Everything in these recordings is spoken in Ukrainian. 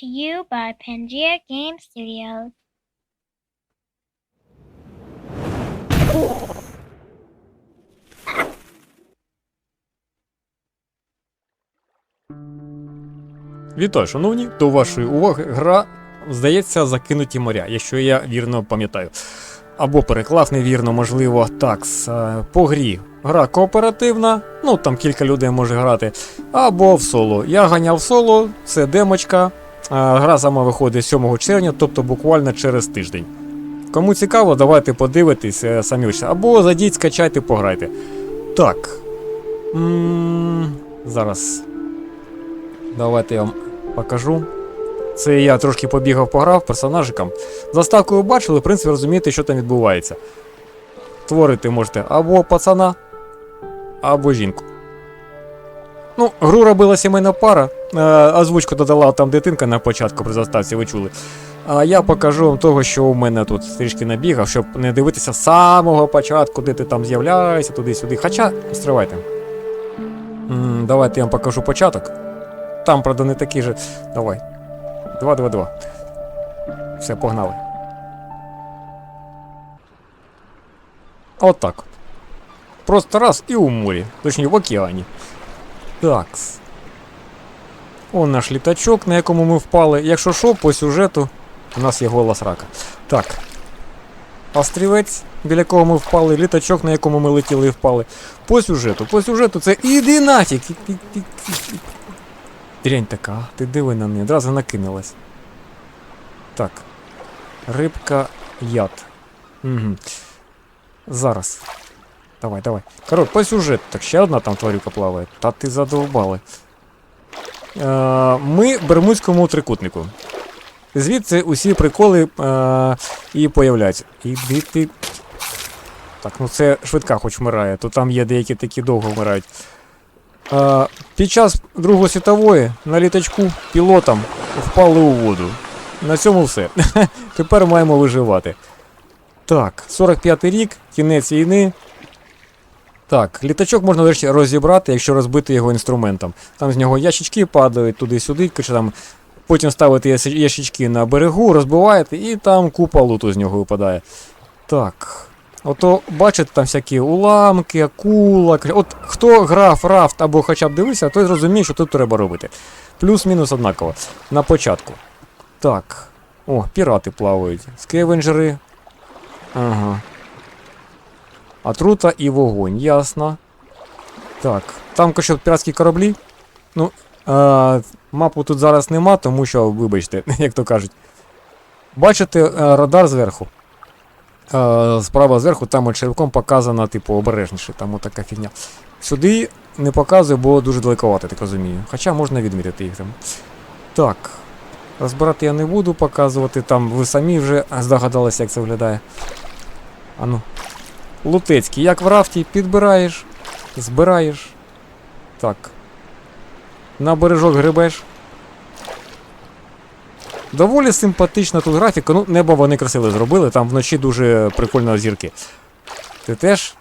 to you by Pangea Game Studios. Вітаю, шановні, до вашої уваги гра, здається, закинуті моря, якщо я вірно пам'ятаю. Або переклав невірно, можливо, такс. Е, По грі. Гра кооперативна, ну там кілька людей може грати. Або в соло. Я ганяв соло, це демочка. Гра сама виходить 7 червня, тобто буквально через тиждень. Кому цікаво, давайте подивитись е, самі. Або зайдіть, скачайте, пограйте. Так. м зараз. Давайте я вам покажу. Це я трошки побігав, пограв персонажикам. Заставкою бачили, в принципі, розумієте, що там відбувається. Творити можете або пацана, або жінку. Ну, гру робила сімейна пара. Е, озвучку додала там дитинка на початку при заставці, ви чули. А я покажу вам того, що у мене тут трішки набігав, щоб не дивитися з самого початку, де ти там з'являєшся, туди-сюди. Хоча, стривайте. М, давайте я вам покажу початок. Там, правда, не такий же. Давай. Два, два, два. Все, погнали. От так. Просто раз і у морі. Точніше, в океані. Такс. Он наш літачок, на якому ми впали. Якщо що, по сюжету, у нас є голос рака. Так. Острівець, біля якого ми впали, літачок, на якому ми летіли і впали. По сюжету, по сюжету це іди нафіг. Дрянь така, ти диви на неї, одразу накинулась. Так. Рибка яд. Угу. Зараз. Давай, давай. Коротше, по сюжету. Так, ще одна там тварюка плаває. Та ти задовбали. Е, ми в Бермудському трикутнику. Звідси усі приколи е, і появляються. Іди ти. Так, ну це швидка хоч вмирає, то там є деякі такі довго вмирають. Е, під час Другої світової на літачку пілотам впали у воду. На цьому все. Тепер маємо виживати. Так, 45-й рік, кінець війни. Так, літачок можна врешті розібрати, якщо розбити його інструментом. Там з нього ящички падають туди-сюди, там потім ставити ящ- ящички на берегу, розбиваєте, і там купа луту з нього випадає. Так. Ото бачите там всякі уламки, акула. От хто грав рафт або хоча б дивився, той зрозуміє, що тут треба робити. Плюс-мінус однаково. На початку. Так. О, пірати плавають. Скевенджери. Ага. Отрута і вогонь, ясно. Так. Там що піратські кораблі. Ну, е, мапу тут зараз нема, тому що, вибачте, як то кажуть. Бачите е, радар зверху. Е, справа зверху, там от червком показано, типу, обережніше, там отака фігня. Сюди не показує, бо дуже далековато, так розумію. Хоча можна відмітити їх там. Так. Розбирати я не буду показувати, там ви самі вже здогадалися, як це виглядає. Ану. Лутецький, як в рафті, підбираєш, збираєш. Так. На бережок грибеш. Доволі симпатична тут графіка. Ну, небо вони красиво зробили, там вночі дуже прикольно зірки. Ти теж?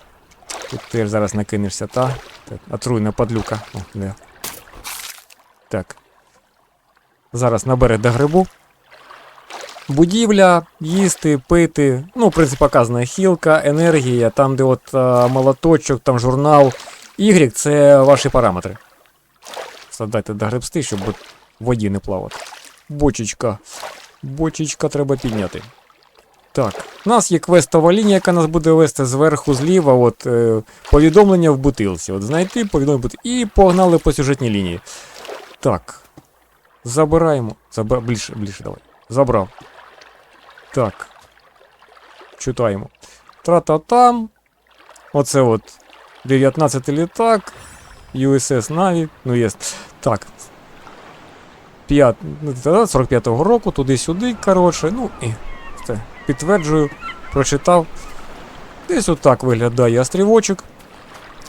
Тут теж зараз накинешся, та? Отруйна падлюка. О, не. Так. Зараз на берег до грибу. Будівля, їсти, пити. Ну, в принципі, показана хілка, енергія, там, де от а, молоточок, там журнал. Y це ваші параметри. Задайте до гребсти, щоб в воді не плавати. Бочечка. Бочечка треба підняти. Так, у нас є квестова лінія, яка нас буде вести зверху зліва. От е, повідомлення в бутилці. От знайти повідомлення в бутилці. І погнали по сюжетній лінії. Так. Забираємо. Забра... Більше, більше давай. Забрав. Так. Читаємо. Тра-та-там. Оце от 19 літак. USS Navy. Ну, є. Так. 5, ну, 45-го року, туди-сюди, коротше. Ну і все. Підтверджую, прочитав. Десь отак виглядає острівочок.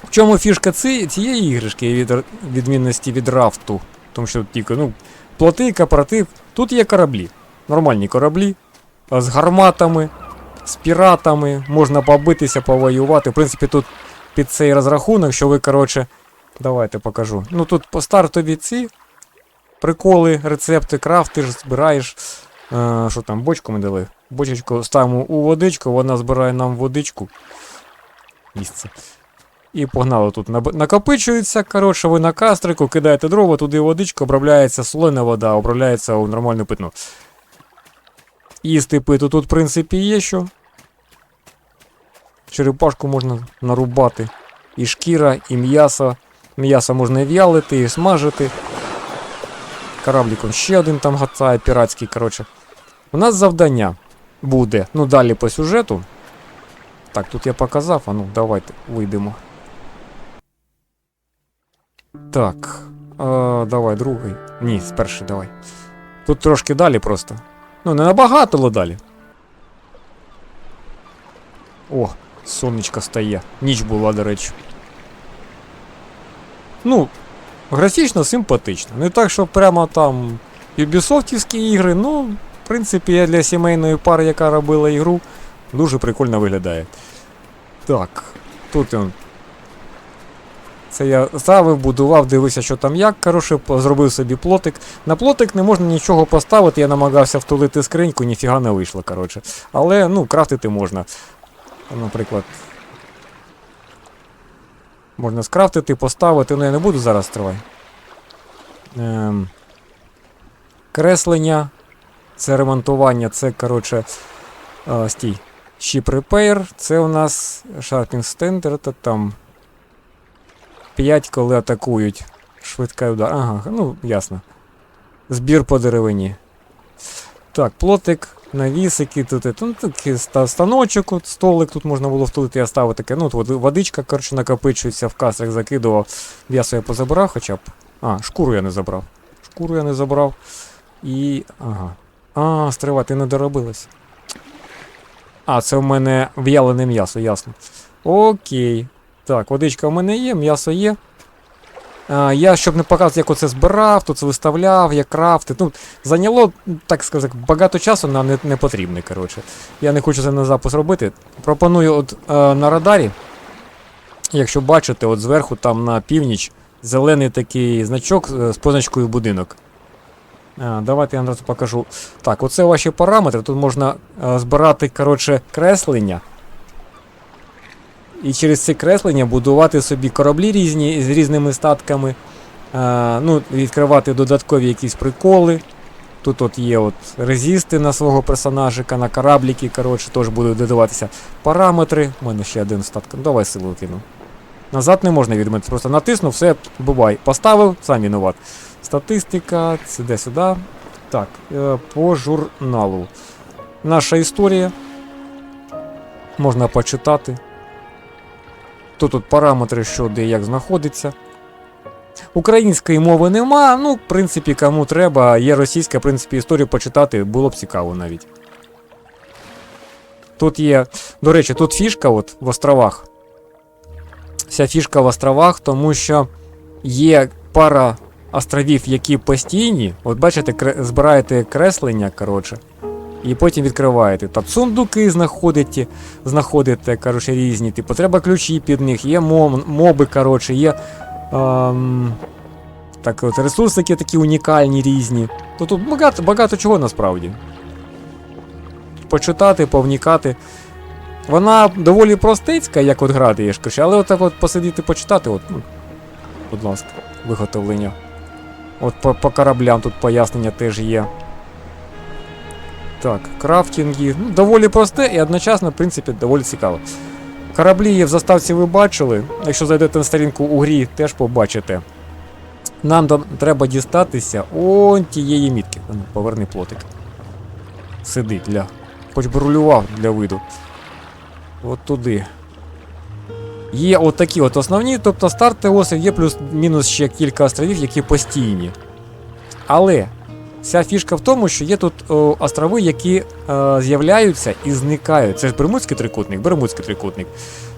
В чому фішка ці, цієї іграшки від відмінності від рафту? Тому що тільки, ну, плоти, кооператив. Тут є кораблі. Нормальні кораблі. З гарматами, з піратами, можна побитися, повоювати. В принципі, тут під цей розрахунок, що ви, коротше, давайте покажу. Ну тут по стартові ці приколи, рецепти, крафтиш, збираєш. Е, що там, бочку ми дали? Бочечку ставимо у водичку, вона збирає нам водичку. Місце. І погнали тут. Накопичується, коротше, ви на кастрику, кидаєте дрова, туди водичка, обробляється солена вода, обробляється у нормальну питну. Їсти пити тут, в принципі, є що. Черепашку можна нарубати. І шкіра, і м'ясо. М'ясо можна і в'ялити, і смажити. Кораблік он ще один там гацає, піратський, коротше. У нас завдання буде, ну далі по сюжету. Так, тут я показав, а ну давайте вийдемо. Так. А, давай, другий. Ні, перший давай. Тут трошки далі просто. Ну, не набагато, але далі. О, сонечко стає. Ніч була, до речі. Ну, графічно симпатично. Не так, що прямо там Ubisoftівські ігри, ну, в принципі, я для сімейної пари, яка робила ігру, дуже прикольно виглядає. Так, тут він. Це я ставив, будував, дивився, що там як. Коротше, зробив собі плотик. На плотик не можна нічого поставити, я намагався втулити скриньку, ніфіга не вийшло, коротше. Але, ну, крафтити можна. Наприклад. Можна скрафтити, поставити, ну я не буду зараз тривай. Ем, креслення. Це ремонтування, це, коротше. А, стій. Ship Repair, це у нас Sharping Standard, та там 5, коли атакують. Швидка удар. Ага, ну, ясно. Збір по деревині. Так, плотик, навісики, тут, тут, ну, такий станочок, от, столик тут можна було втулити, я ставив таке. Ну, от водичка, коротше, накопичується, в кастрик закидував. М'ясо я позабирав хоча б. А, шкуру я не забрав. Шкуру я не забрав. І. Ага. А, стривай, ти не доробилась. А, це в мене в'ялене м'ясо, ясно. Окей. Так, водичка в мене є, м'ясо є. Я, щоб не показувати, як оце збирав, тут виставляв, як крафти. Ну, зайняло, так сказати, багато часу нам не, не потрібно, коротше. Я не хочу це на запис робити. Пропоную от е, на радарі, якщо бачите, от зверху там на північ зелений такий значок е, з позначкою будинок. А, давайте я одразу покажу. Так, оце ваші параметри. Тут можна е, збирати, коротше, креслення. І через ці креслення будувати собі кораблі різні з різними статками. Е, ну, відкривати додаткові якісь приколи. Тут от є от резисти на свого персонажика, на корабліки, коротше, теж будуть додаватися параметри. У мене ще один статк. Давай силу кину. Назад не можна відмити, просто натиснув, все, бувай. Поставив, сам винуват. Статистика, сюди сюди. Так, е, по журналу. Наша історія. Можна почитати. Тут параметри, що де як знаходиться. Української мови нема, ну, в принципі, кому треба. Є російська, в принципі, історію почитати, було б цікаво навіть. Тут є, до речі, тут фішка от в островах. Вся фішка в островах, тому що є пара островів, які постійні. От бачите, збираєте креслення, коротше, і потім відкриваєте. Там сундуки знаходите, знаходите, коротше, різні. Типу, треба ключі під них, є моби, коротше, є. Ем, так, от ресурсики такі унікальні різні. То тут багато, багато чого насправді. Почитати, повнікати. Вона доволі простецька, як от грати, я ж але отак от посидіти почитати, от, ну, будь ласка, виготовлення. От по, по кораблям тут пояснення теж є. Так, крафтинги. Ну, доволі просте і одночасно, в принципі, доволі цікаво. Кораблі є в заставці ви бачили. Якщо зайдете на сторінку у грі, теж побачите. Нам до- треба дістатися он тієї мітки. Поверни плотик. Сиди для. Хоч би рулював для виду. От туди. Є от от основні, тобто старт острів, є плюс-мінус ще кілька островів, які постійні. Але вся фішка в тому, що є тут о, острови, які е, з'являються і зникають. Це ж Бермудський трикутник, Бермудський трикутник.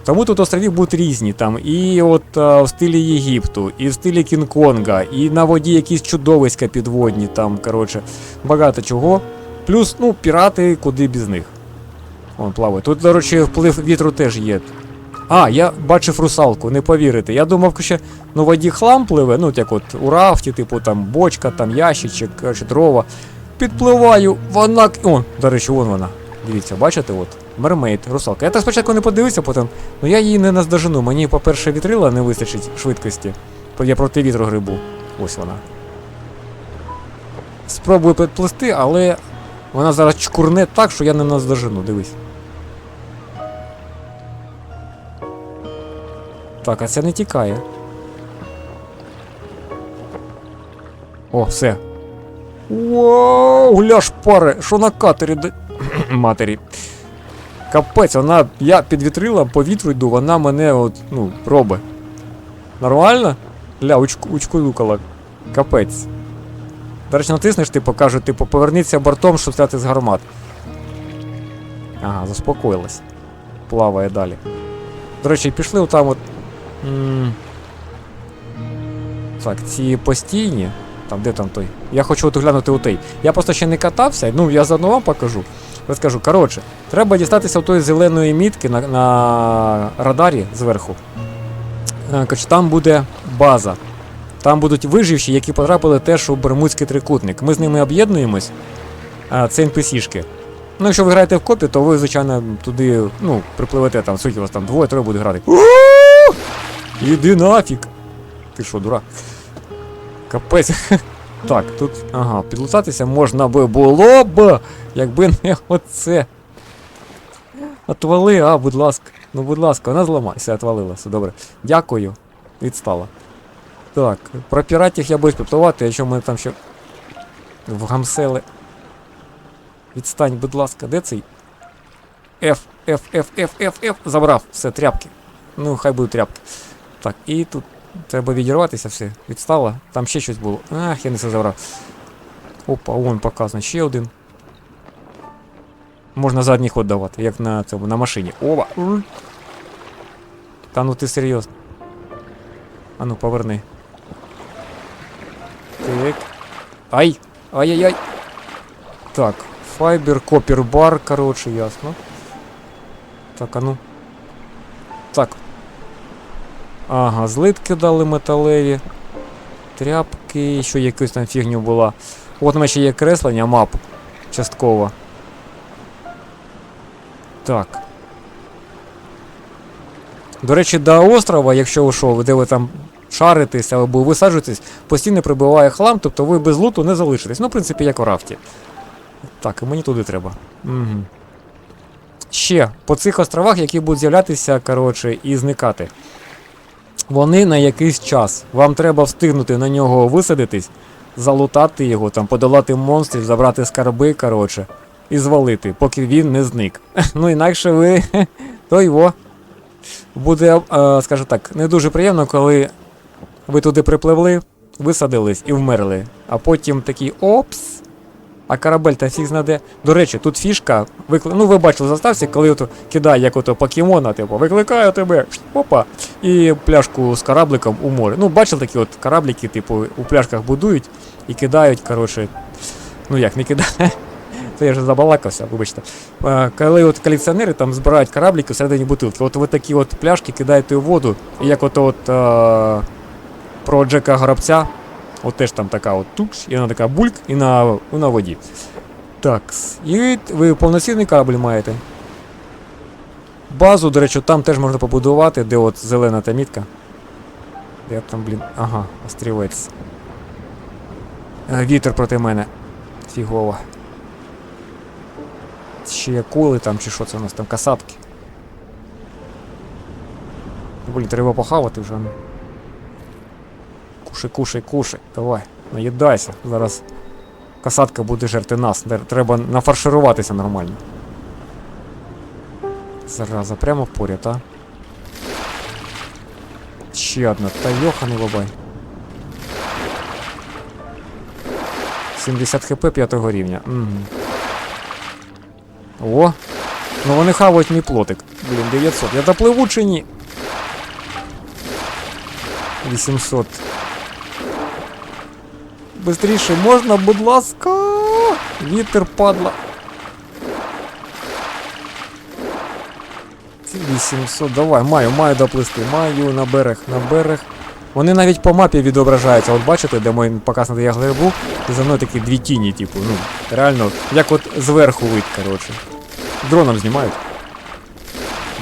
Тому тут острови будуть різні. Там і от е, в стилі Єгипту, і в стилі Кінг-Конга, і на воді якісь чудовиська підводні, там, коротше, багато чого. Плюс, ну, пірати, куди без них. Вон плаває. Тут, до речі, вплив вітру теж є. А, я бачив русалку, не повірите. Я думав, що ну, в воді хлам пливе, ну, як от у рафті, типу там бочка, там ящичок, коротше, дрова. Підпливаю, вона. О, до речі, вон вона. Дивіться, бачите, от. Мермейд, русалка. Я так спочатку не подивився, потім. Ну я її не наздожену. Мені, по-перше, вітрила не вистачить швидкості. Я проти вітру грибу. Ось вона. Спробую підплисти, але вона зараз чкурне так, що я не наздожену, дивись. Так, а це не тікає. О, все. Вау, гля шпари, що на катері де... матері. Капець, вона. Я під вітрилом по йду, вона мене от, ну, робить. Нормально? Ля, учку, учкулюкала. Капець. До речі, натиснеш, типу, кажуть, типу, поверніться бортом, щоб стати з гармат. Ага, заспокоїлась. Плаває далі. До речі, пішли отам от. М, Так, ці постійні. Там, де там той? Я хочу от глянути у той. Я просто ще не катався, ну я заодно вам покажу. Розкажу. Коротше, треба дістатися в тої зеленої мітки на, на радарі зверху. Е, Коротше, там буде база. Там будуть виживші, які потрапили теж у Бермудський трикутник. Ми з ними об'єднуємось. Це NPC-шки. Ну, якщо ви граєте в копі, то ви, звичайно, туди, ну, припливете там, скільки у вас там двоє, троє буде грати. Іди нафіг. Ти що, дурак? Капець. Так, тут. Ага, підлутатися можна би було б, якби не оце. Отвали, а, будь ласка. Ну, будь ласка, вона зламалася, отвалилася. Добре. Дякую. Відстала. Так, про піратів я буду співтувати, якщо ми там ще. Вгамсели. Відстань, будь ласка, де цей? F, F, F, F, F, F. Забрав. Все, тряпки. Ну, хай будуть тряпки. Так, і тут треба відірватися все. Відстало. Там ще щось було. Ах, я не все забрав. Опа, вон показано. Ще один. Можна задній ход давати, як на цьому, на машині. Опа! Р. Та ну ти серйозно. А ну, поверни. Так. Ай! Ай-яй-яй! Так, файбер, копір бар, коротше, ясно. Так, а ну. Так. Ага, злитки дали металеві. Тряпки, що якусь там фігню була. От у мене ще є креслення мап. Частково. Так. До речі, до острова, якщо ви що, де ви там шаритесь або висаджуєтесь, постійно прибуває хлам, тобто ви без луту не залишитесь. Ну, в принципі, як у рафті. Так, і мені туди треба. Угу. Ще по цих островах, які будуть з'являтися, коротше, і зникати. Вони на якийсь час. Вам треба встигнути на нього висадитись, залутати його, там, подолати монстрів, забрати скарби, коротше, і звалити, поки він не зник. Ну, інакше ви. то його. Буде, е, скажу так, не дуже приємно, коли ви туди припливли, висадились і вмерли. А потім такий опс. А корабель та фіг знаде. До речі, тут фішка. Викли... Ну, ви бачили заставці, коли ото кидає як ото покемона, типу, викликаю тебе, опа, і пляшку з корабликом у море. Ну, бачили такі от кораблики, типу, у пляшках будують і кидають, коротше. Ну як, не кидають. Це я вже забалакався, вибачте. Коли от колекціонери там збирають кораблики всередині бутилки, от ви такі от пляшки кидаєте у воду, і як от, от про Джека Горобця, от теж там така от тукс, і вона така бульк, і на, на воді. Так, і ви повноцінний корабль маєте. Базу, до речі, там теж можна побудувати, де от зелена та мітка. Де там, блін. Ага, острівець. Е, Вітер проти мене. Фігово. Ще є кули там, чи що це у нас там касатки. Блін, треба похавати вже. Ну. Кушай, кушай, кушай. Давай, наїдайся. Зараз касатка буде жерти нас. Треба нафаршируватися нормально. Зараза, прямо поряд, а? Ще одна. Та йоханий бабай. 70 хп 5 рівня. Угу. О! Ну вони хавають мій плотик. Блін, 900. Я допливу чи ні? 800. Бистріше можна, будь ласка. Вітер падла. 800. Давай, маю, маю доплисти. Маю на берег, на берег. Вони навіть по мапі відображаються. От бачите, де мій показ де я грибу, і за мною такі дві тіні, типу, ну, реально, як от зверху вид, коротше. Дроном знімають.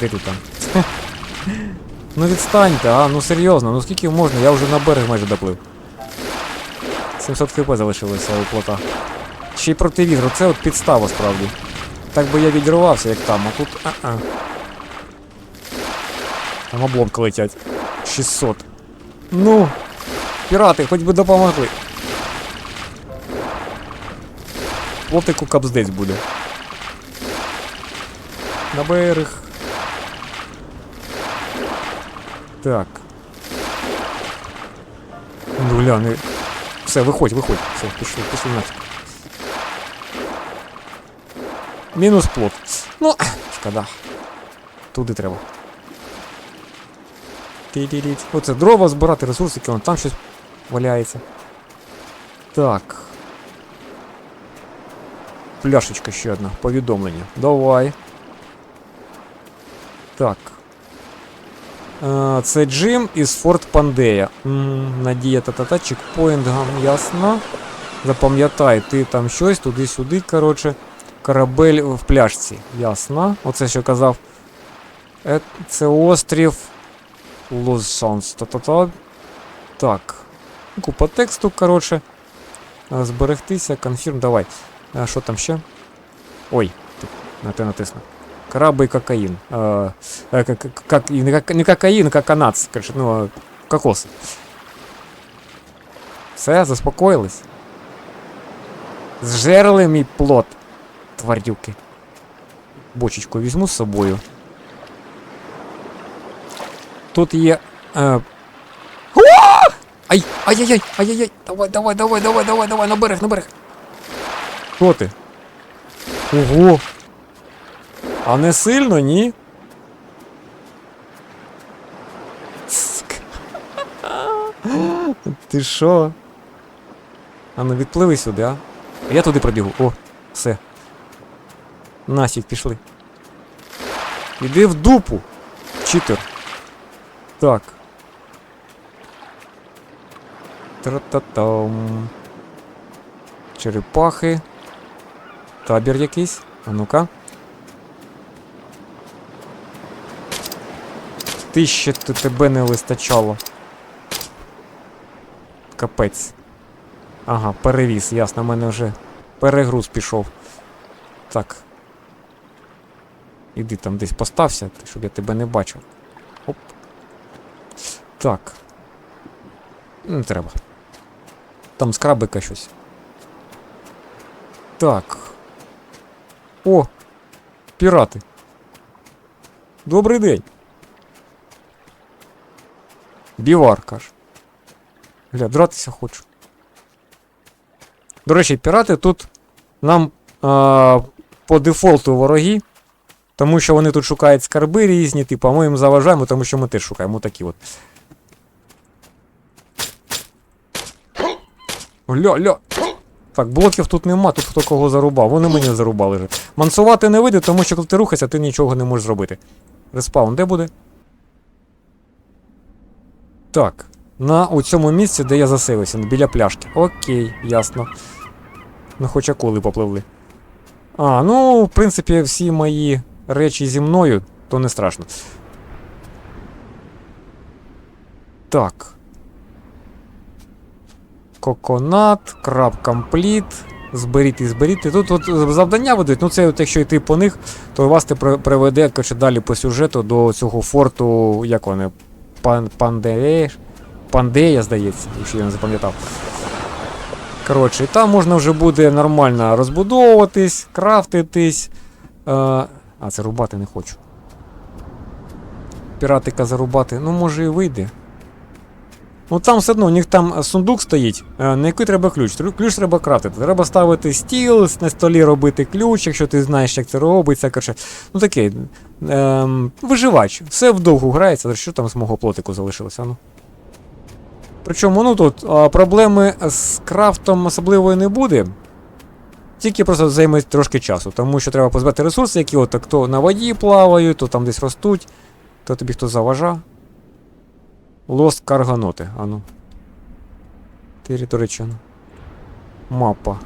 Де ти там? ну відстаньте, а, ну серйозно, ну скільки можна, я вже на берег майже доплив. 700 хп залишилося у плота. Ще й проти вітру, це от підстава справді. Так би я відірвався, як там, а тут. А-а. Там обломки летять. 600. Ну, пірати, хоч би допомогли. Плотику капздець буде. На берег. Так. Ну, гля, не... Все, виходь, виходь. Все, пішли, пішли нафіг. Мінус плот. Ну, шкода. Туди треба. Ті-ті-ті. Оце дрова збирати, ресурсики, вон там щось валяється. Так. Пляшечка ще одна. Повідомлення. Давай. Так. Е, Це Джим із Форт Пандея. Надія та-та-та, чекпоінт, ясно. Запам'ятай, ти там щось, туди-сюди, коротше. Корабель в пляшці. Ясно. Оце що казав. Е, Це острів Лозсонс. Та-та-та. Так. Купа тексту, коротше. Е, Зберегтися, конфірм, давай. А що там ще? Ой, на те натисну. Краби і кокаїн. Е, е, как, как, не, как, не кокаїн, а канац. Коротше, ну, е, кокос. Все, заспокоїлись. Зжерли мій плод. Тварюки. Бочечку візьму з собою. Тут є. Е... О! Ай! Ай-яй-яй! Ай-яй-яй! Давай, давай, давай, давай, давай, давай, на берег, на берег. Хто ти? Ого! А не сильно, ні? Ти що? А ну відпливи сюди? А я туди пробігу. О, все. Нафіг пішли. Іди в дупу. Читер. Так. Тра-та-там. Черепахи. Табір якийсь. А ну-ка. Тисячі т- тебе не вистачало. Капець. Ага, перевіз, ясно, в мене вже перегруз пішов. Так. Іди там десь постався, щоб я тебе не бачив. Оп. Так. Не треба. Там скрабика щось. Так. О! Пірати. Добрий день. Бівар, каже. Гля, дратися хочу. До речі, пірати тут нам а, по дефолту вороги, тому що вони тут шукають скарби різні, типу, а ми їм заважаємо, тому що ми теж шукаємо такі от. Ля. Так, блоків тут нема, тут хто кого зарубав. Вони мене зарубали вже. Мансувати не вийде, тому що коли ти рухаєшся, ти нічого не можеш зробити. Респаун, де буде? Так. На у цьому місці, де я засейвився, біля пляшки. Окей, ясно. Ну хоч акули попливли. А, ну, в принципі, всі мої речі зі мною, то не страшно. Так. Коконат, краб компліт. Зберіть і зберіть. Тут от завдання ведуть, ну це от якщо йти по них, то вас це при- приведе коротше, далі по сюжету до цього форту, як вони, пан, пандея, пандея, здається, якщо я не запам'ятав. Коротше, і там можна вже буде нормально розбудовуватись, крафтитись. Е, а, це рубати не хочу. Піратика зарубати, ну може і вийде. Ну там все одно, у них там сундук стоїть, е, на який треба ключ. Ключ треба крафтити. Треба ставити стіл, на столі робити ключ, якщо ти знаєш, як це робиться. Коротше, ну таке. Ем, виживач. Все вдовгу грається, що там з мого плотику залишилося. Ну. Причому, ну тут проблеми з крафтом особливої не буде. Тільки просто займе трошки часу, тому що треба позбирати ресурси, які от то на воді плавають, то там десь ростуть, то тобі хто заважа. Лост карганоти, ану. Територичано. Мапа.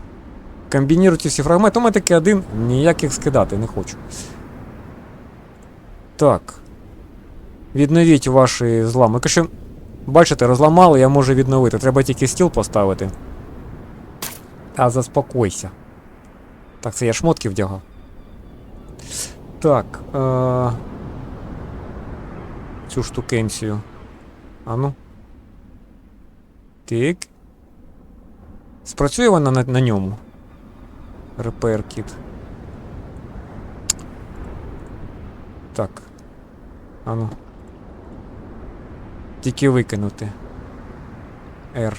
Комбініруйте всі фрагменти. У мене таки один, ніяких скидати не хочу. Так. Відновіть ваші злами. Якщо, бачите, розламали, я можу відновити. Треба тільки стіл поставити. А заспокойся. Так, це я шмотки вдягав. Так. Е- цю штукенцію. Ану. Так. Спрацює вона на, на ньому. Kit. Так. Ану. Тільки викинути. R.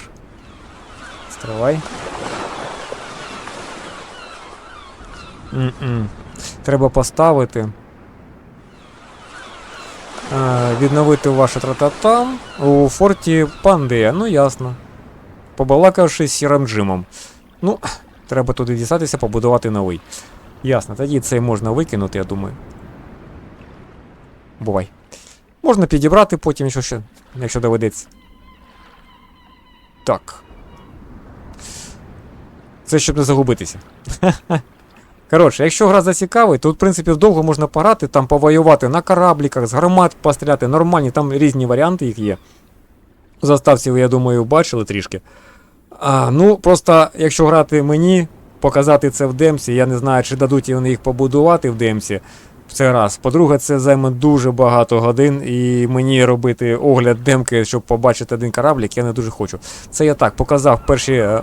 Стривай. М-м. Треба поставити. Е, відновити ваше трататам у форті Пандея. Ну ясно. Побалакавши з сірим Джимом. Ну, треба туди дістатися, побудувати новий. Ясно, тоді цей можна викинути, я думаю. Бувай. Можна підібрати потім, якщо, ще, якщо доведеться. Так. Це щоб не загубитися. Коротше, якщо гра зацікавить, то в принципі довго можна пограти, там повоювати на корабліках, з гармат постріляти, нормальні, там різні варіанти їх є. Заставці ви, я думаю, бачили трішки. А, ну, просто, якщо грати мені, показати це в демсі, я не знаю, чи дадуть вони їх побудувати в демсі. Це раз. По-друге, це займе дуже багато годин, і мені робити огляд демки, щоб побачити один кораблік, я не дуже хочу. Це я так показав перші е,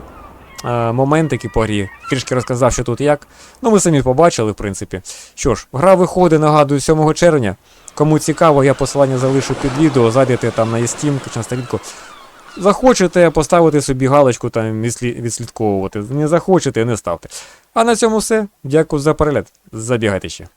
моментики по грі, трішки розказав, що тут як. Ну, ви самі побачили, в принципі. Що ж, гра виходить, нагадую, 7 червня. Кому цікаво, я посилання залишу під відео, зайдете там на Steam чи на сторінку. Захочете поставити собі галочку там відслідковувати. Не захочете, не ставте. А на цьому все. Дякую за перегляд. Забігайте ще.